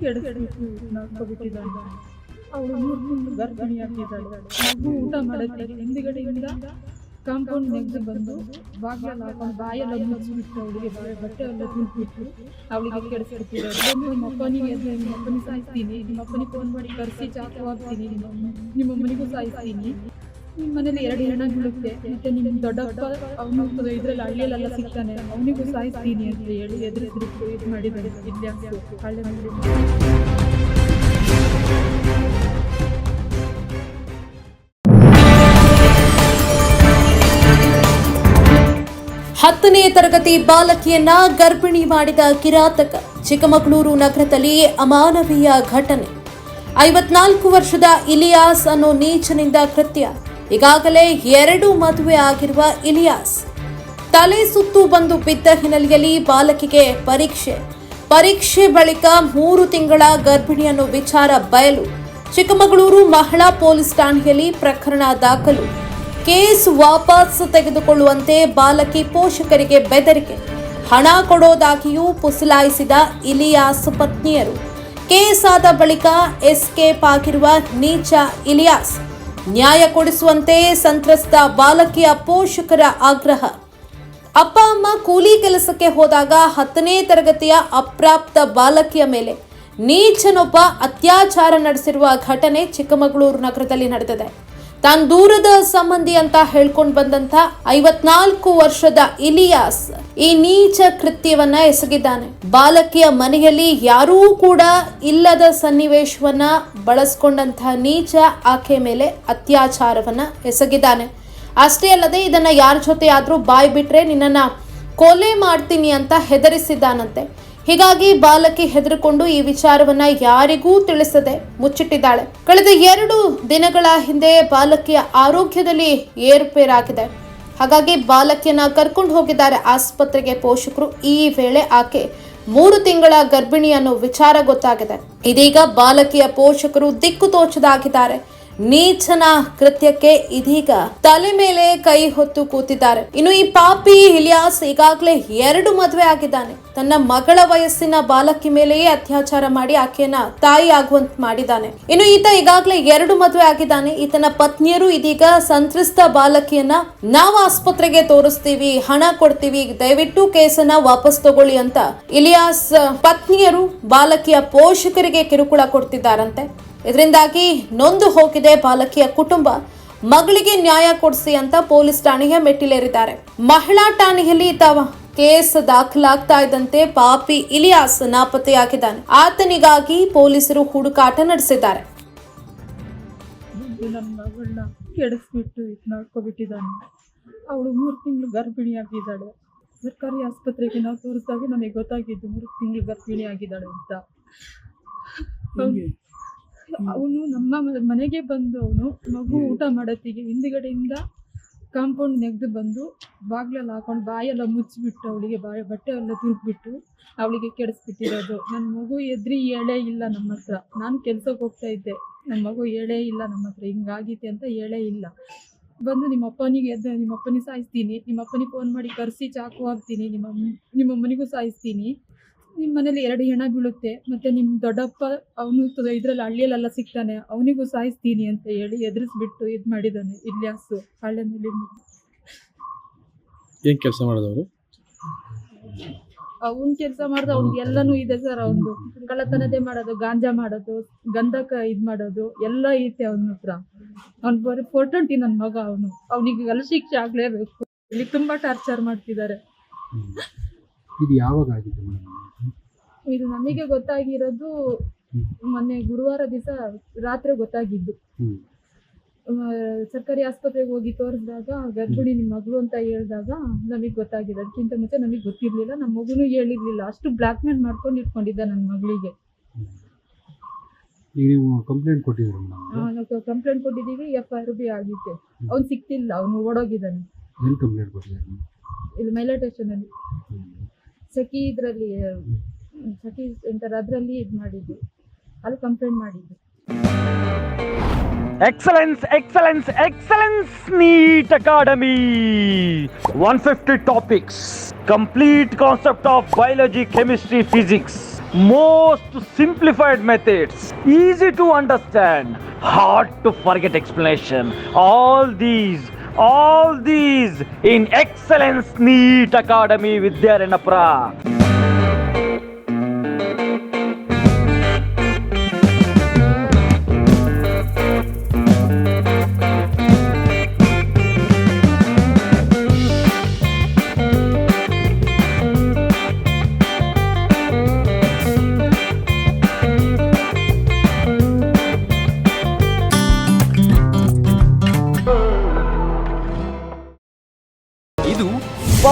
ಕೆಡಿಸ್ಬಿಟ್ಟು ನಾಲ್ಕೊಬಿಟ್ಟಿದ್ದಾಳೆ ಅವಳು ಮೂರು ತಿಂಗಳು ಗರ್ಭಿಣಿ ಆಗಿದ್ದಾಳೆ ಮಗು ಊಟ ಮಾಡುತ್ತೆ ಹಿಂದ್ಗಡೆಯಿಂದ ಕಾಂಪೌಂಡ್ ನೆಗೆದು ಬಂದು ಬಾಗಿಲಲ್ಲಿ ಹಾಕೊಂಡು ಬಾಯೆಲ್ಲ ಮುಚ್ಚಿಬಿಟ್ಟು ಅವಳಿಗೆ ಬಾಯ ಬಟ್ಟೆ ಎಲ್ಲ ತುಳ್ಬಿಟ್ಟು ಅವಳಿಗೆ ಕೆಡಿಸ್ಬಿಟ್ಟಿದ್ದಾರೆ ನಿಮ್ಮ ಅಪ್ಪನಿಗೆ ನಿಮ್ಮ ಅಪ್ಪನಿಗೆ ಸಾಯಿಸ್ತೀನಿ ನಿಮ್ಮ ಅಪ್ಪನಿಗೆ ಫೋನ್ ಮಾಡಿ ಕರೆಸಿ ಚಾಕು ನಿಮ್ಮ ನಿಮ್ಮ ಅಮ್ಮನಿಗೂ ಸಾಯಿಸ್ತೀನಿ ನಿಮ್ಮ ಮನೇಲಿ ಎರಡು ಹೆಣ ಬೀಳುತ್ತೆ ಮತ್ತೆ ನಿಮ್ಮ ದೊಡ್ಡಪ್ಪ ಅವನು ಇದ್ರಲ್ಲಿ ಹಳ್ಳಿಯಲ್ಲೆಲ್ಲ ಸಿಗ್ತಾನೆ. ಅವನಿಗೂ ಸಾಯಿಸ್ತೀನಿ ಅಂತ ಹೇಳಿ ಎದುರು ಇದು ಮಾಡಿದ್ದಾರೆ. ಇಲ್ಲಿ ಹಳ್ಳಿ ಮಾಡಿ ಹತ್ತನೇ ತರಗತಿ ಬಾಲಕಿಯನ್ನ ಗರ್ಭಿಣಿ ಮಾಡಿದ ಕಿರಾತಕ ಚಿಕ್ಕಮಗಳೂರು ನಗರದಲ್ಲಿ ಅಮಾನವೀಯ ಘಟನೆ. ಐವತ್ನಾಲ್ಕು ವರ್ಷದ ಇಲಿಯಾಸ್ ಅನ್ನೋ ನೀಚನಿಂದ ಕೃತ್ಯ. ಈಗಾಗಲೇ ಎರಡು ಮದುವೆ ಆಗಿರುವ ಇಲಿಯಾಸ್. ತಲೆ ಸುತ್ತು ಬಂದು ಬಿದ್ದ ಹಿನ್ನೆಲೆಯಲ್ಲಿ ಬಾಲಕಿಗೆ ಪರೀಕ್ಷೆ. ಪರೀಕ್ಷೆ ಬಳಿಕ ಮೂರು ತಿಂಗಳ ಗರ್ಭಿಣಿಯನ್ನು ವಿಚಾರ ಬಯಲು. ಚಿಕ್ಕಮಗಳೂರು ಮಹಿಳಾ ಪೊಲೀಸ್ ಠಾಣೆಯಲ್ಲಿ ಪ್ರಕರಣ ದಾಖಲು. ಕೇಸ್ ವಾಪಸ್ ತೆಗೆದುಕೊಳ್ಳುವಂತೆ ಬಾಲಕಿ ಪೋಷಕರಿಗೆ ಬೆದರಿಕೆ. ಹಣ ಕೊಡೋದಾಗಿಯೂ ಪುಸಲಾಯಿಸಿದ ಇಲಿಯಾಸ್ ಪತ್ನಿಯರು. ಕೇಸ್ ಆದ ಬಳಿಕ ಎಸ್ಕೇಪ್ ಆಗಿರುವ ನೀಚ ಇಲಿಯಾಸ್. ನ್ಯಾಯ ಕೊಡಿಸುವಂತೆ ಸಂತ್ರಸ್ತ ಬಾಲಕಿಯ ಪೋಷಕರ ಆಗ್ರಹ. ಅಪ್ಪ, ಅಮ್ಮ ಕೂಲಿ ಕೆಲಸಕ್ಕೆ ಹೋದಾಗ ಹತ್ತನೇ ತರಗತಿಯ ಅಪ್ರಾಪ್ತ ಬಾಲಕಿಯ ಮೇಲೆ ನೀಚನೊಬ್ಬ ಅತ್ಯಾಚಾರ ನಡೆಸಿರುವ ಘಟನೆ ಚಿಕ್ಕಮಗಳೂರು ನಗರದಲ್ಲಿ ನಡೆದಿದೆ. ತಾನು ದೂರದ ಸಂಬಂಧಿ ಅಂತ ಹೇಳ್ಕೊಂಡು ಬಂದಂತ ಐವತ್ನಾಲ್ಕು ವರ್ಷದ ಇಲಿಯಾಸ್ ಈ ನೀಚ ಕೃತ್ಯವನ್ನ ಎಸಗಿದ್ದಾನೆ. ಬಾಲಕಿಯ ಮನೆಯಲ್ಲಿ ಯಾರೂ ಕೂಡ ಇಲ್ಲದ ಸನ್ನಿವೇಶವನ್ನ ಬಳಸ್ಕೊಂಡಂತಹ ನೀಚ ಆಕೆ ಮೇಲೆ ಅತ್ಯಾಚಾರವನ್ನ ಎಸಗಿದ್ದಾನೆ. ಅಷ್ಟೇ ಅಲ್ಲದೆ ಇದನ್ನ ಯಾರ ಜೊತೆ ಆದ್ರೂ ಬಾಯ್ ಬಿಟ್ರೆ ನಿನ್ನನ್ನ ಕೊಲೆ ಮಾಡ್ತೀನಿ ಅಂತ ಹೆದರಿಸಿದ್ದಾನಂತೆ. ಹೀಗಾಗಿ ಬಾಲಕಿ ಹೆದರಿಕೊಂಡು ಈ ವಿಚಾರವನ್ನ ಯಾರಿಗೂ ತಿಳಿಸದೆ ಮುಚ್ಚಿಟ್ಟಿದ್ದಾಳೆ. ಕಳೆದ ಎರಡು ದಿನಗಳ ಹಿಂದೆ ಬಾಲಕಿಯ ಆರೋಗ್ಯದಲ್ಲಿ ಏರುಪೇರಾಗಿದೆ. ಹಾಗಾಗಿ ಬಾಲಕಿಯನ್ನ ಕರ್ಕೊಂಡು ಹೋಗಿದ್ದಾರೆ ಆಸ್ಪತ್ರೆಗೆ ಪೋಷಕರು. ಈ ವೇಳೆ ಆಕೆ ಮೂರು ತಿಂಗಳ ಗರ್ಭಿಣಿ ಅನ್ನೋ ವಿಚಾರ ಗೊತ್ತಾಗಿದೆ. ಇದೀಗ ಬಾಲಕಿಯ ಪೋಷಕರು ದಿಕ್ಕು ತೋಚದಾಗಿದ್ದಾರೆ. ನೀಚನ ಕೃತ್ಯಕ್ಕೆ ಇದೀಗ ತಲೆ ಮೇಲೆ ಕೈ ಹೊತ್ತು ಕೂತಿದ್ದಾರೆ. ಇನ್ನು ಈ ಪಾಪಿ ಇಲಿಯಾಸ್ ಈಗಾಗಲೇ ಎರಡು ಮದುವೆ ಆಗಿದ್ದಾನೆ. ತನ್ನ ಮಗಳ ವಯಸ್ಸಿನ ಬಾಲಕಿ ಮೇಲೆಯೇ ಅತ್ಯಾಚಾರ ಮಾಡಿ ಆಕೆಯನ್ನ ತಾಯಿ ಆಗುವಂತ ಮಾಡಿದ್ದಾನೆ. ಇನ್ನು ಈತ ಈಗಾಗಲೇ ಎರಡು ಮದುವೆ ಆಗಿದ್ದಾನೆ. ಈತನ ಪತ್ನಿಯರು ಇದೀಗ ಸಂತ್ರಸ್ತ ಬಾಲಕಿಯನ್ನ ನಾವು ಆಸ್ಪತ್ರೆಗೆ ತೋರಿಸ್ತೀವಿ, ಹಣ ಕೊಡ್ತೀವಿ, ದಯವಿಟ್ಟು ಕೇಸನ್ನ ವಾಪಸ್ ತಗೊಳ್ಳಿ ಅಂತ ಇಲಿಯಾಸ್ ಪತ್ನಿಯರು ಬಾಲಕಿಯ ಪೋಷಕರಿಗೆ ಕಿರುಕುಳ ಕೊಡ್ತಿದ್ದಾರಂತೆ. ಇದರಿಂದಾಗಿ ನೊಂದು ಹೋಗಿದೆ ಬಾಲಕಿಯ ಕುಟುಂಬ. ಮಗಳಿಗೆ ನ್ಯಾಯ ಕೊಡಿಸಿ ಅಂತ ಪೊಲೀಸ್ ಠಾಣೆಗೆ ಮೆಟ್ಟಿಲೇರಿದ್ದಾರೆ. ಮಹಿಳಾ ಠಾಣೆಯಲ್ಲಿ ತಾವ ಕೇಸ್ ದಾಖಲಾಗ್ತಾ ಇದ್ದಂತೆ ಪಾಪಿ ಇಲಿಯಾಸ್ ನಾಪತ್ತೆಯಾಗಿದ್ದಾನೆ. ಆತನಿಗಾಗಿ ಪೊಲೀಸರು ಹುಡುಕಾಟ ನಡೆಸಿದ್ದಾರೆ. ಮಗಳನ್ನ ಕೆಡಿಸ್ಬಿಟ್ಟು ಇದು ಮಾಡ್ಕೊಬಿಟ್ಟಿದ್ದಾನೆ. ಅವಳು ಮೂರು ತಿಂಗಳು ಗರ್ಭಿಣಿ ಆಗಿದ್ದಾಳೆ ಸರ್ಕಾರಿ ಆಸ್ಪತ್ರೆಗೆ ನಾವು ತೋರಿಸಿದಾಗ ನಮಗೆ ಗೊತ್ತಾಗಿದ್ದು ಮೂರು ತಿಂಗಳು ಗರ್ಭಿಣಿ ಆಗಿದ್ದಾಳೆ ಅಂತ ಅವನು ನಮ್ಮ ಮನೆಗೆ ಬಂದು ಅವನು ಮಗು ಊಟ ಮಾಡತ್ತಿಗೆ ಹಿಂದುಗಡೆಯಿಂದ ಕಾಂಪೌಂಡ್ ನೆಗೆದು ಬಂದು ಬಾಗ್ಲಲ್ಲಿ ಹಾಕೊಂಡು ಬಾಯೆಲ್ಲ ಮುಚ್ಚಿಬಿಟ್ಟು ಅವಳಿಗೆ ಬಾಯ ಬಟ್ಟೆ ಎಲ್ಲ ತುರುಕ್ಬಿಟ್ಟು ಅವಳಿಗೆ ಕೆಡಿಸ್ಬಿಟ್ಟಿರೋದು. ನನ್ನ ಮಗು ಎದ್ರಿ ಹೇಳೇ ಇಲ್ಲ ನಮ್ಮ ಹತ್ರ. ನಾನು ಕೆಲ್ಸಕ್ಕೆ ಹೋಗ್ತಾ ಇದ್ದೆ. ನನ್ನ ಮಗು ಹೇಳೇ ಇಲ್ಲ ನಮ್ಮ ಹತ್ರ. ಹಿಂಗಾಗಿದೆ ಅಂತ ಹೇಳೇ ಇಲ್ಲ. ಬಂದು ನಿಮ್ಮ ಅಪ್ಪನಿಗೆ ಎದ್ದು ನಿಮ್ಮ ಅಪ್ಪನಿಗೆ ಸಾಯಿಸ್ತೀನಿ. ನಿಮ್ಮ ಅಪ್ಪನಿಗೆ ಫೋನ್ ಮಾಡಿ ಕರೆಸಿ ಚಾಕು ಹಾಕ್ತೀನಿ. ನಿಮ್ಮ ನಿಮ್ಮ ಅಮ್ಮನಿಗೂ ಸಾಯಿಸ್ತೀನಿ. ನಿಮ್ಮ ಮನೇಲಿ ಎರಡು ಹೆಣ ಬೀಳುತ್ತೆ ಮತ್ತೆ ನಿಮ್ಮ ದೊಡ್ಡಪ್ಪ ಅವನು ಇದ್ರಲ್ಲಿ ಹಳ್ಳಿಯಲ್ಲೆಲ್ಲ ಸಿಗ್ತಾನೆ ಅವನಿಗೂ ಸಾಯಿಸ್ತೀನಿ ಅಂತ ಹೇಳಿ ಎದುರಿಸ್ಬಿಟ್ಟು ಇದು ಮಾಡಿದಾನೆ ಇಲ್ಯಾಸು ಮೇಲೆ ಏನ್ ಕೆಲಸ ಮಾಡಿದವರು? ಅವನ್ ಕೆಲಸ ಮಾಡ್ದ ಅವ್ನಿಗೆ ಎಲ್ಲಾನು ಇದೆ ಸರ್ ಅವನು ಕಳ್ಳತನದೇ ಮಾಡೋದು ಗಾಂಜಾ ಮಾಡೋದು ಗಂಧಕ ಇದ್ ಮಾಡೋದು ಎಲ್ಲ ಐತೆ ಅವನ ಹತ್ರ. ಅವ್ನ್ ಬರೀ ಫೋರ್ ಟ್ವೆಂಟಿ ನನ್ನ ಮಗ ಅವನು. ಅವನಿಗೆ ಎಲ್ಲ ಶಿಕ್ಷೆ ಆಗ್ಲೇಬೇಕು. ಇಲ್ಲಿ ತುಂಬಾ ಟಾರ್ಚರ್ ಮಾಡ್ತಿದ್ದಾರೆ. ಇದು ಯಾವಾಗ ಆಗಿದೆ ಮೇಡಮ್? ಇದು ನಮಗೆ ಗೊತ್ತಾಗಿರೋದು ಮೊನ್ನೆ ಗುರುವಾರ ದಿವಸ ರಾತ್ರಿ ಗೊತ್ತಾಗಿದ್ದು. ಆ, ಸರ್ಕಾರಿ ಆಸ್ಪತ್ರೆಗೆ ಹೋಗಿ ತೋರಿಸಿದಾಗ ಗರ್ಭಿಣಿ ನಿಮ್ಮ ಮಗಳು ಅಂತ ಹೇಳಿದಾಗ ನಮಗೆ ಗೊತ್ತಾಗಿದೆ ಅದಕ್ಕಿಂತ ಮುಂಚೆ ನಮಗೆ ಗೊತ್ತಿರಲಿಲ್ಲ. ನಮ್ಮ ಮಗುನು ಹೇಳಿರ್ಲಿಲ್ಲ. ಅಷ್ಟು ಬ್ಲ್ಯಾಕ್ ಮೇಲ್ ಮಾಡ್ಕೊಂಡು ಇಟ್ಕೊಂಡಿದ್ದ ನನ್ನ ಮಗಳಿಗೆ. ಈಗ ನೀವು ಕಂಪ್ಲೇಂಟ್ ಕೊಟ್ಟಿದ್ದೀರಿ ಮೇಡಮ್ ನಾವು ಕಂಪ್ಲೇಂಟ್ ಕೊಟ್ಟಿದ್ದೀವಿ. ಎಫ್ ಐ ಆರ್ ಬಿ ಆಗಿದೆ ಅವ್ನು ಸಿಕ್ತಿಲ್ಲ. ಅವನು ಓಡೋಗಿದ್ದಾನೆ. ಏನು ಕಂಪ್ಲೇಂಟ್ ಕೊಟ್ಟಿದ್ದೀರಿ ಇಲ್ಲಿ ಸ್ಟೇಷನಲ್ಲಿ ಸಖಿ ಇದರಲ್ಲಿ ಸಖಿ ಸೆಂಟರ್ ಅದರಲ್ಲಿ ಇದು ಮಾಡಿದ್ದು ಅಲ್ಲಿ ಕಂಪ್ಲೇಂಟ್ ಮಾಡಿದ್ದು Excellence, excellence, excellence, NEET Academy. 150 topics, complete concept of biology, chemistry, physics, most simplified methods, easy to understand, hard to forget explanation. All these, all these Excellence NEET Academy Vidyaranapura. ಇದು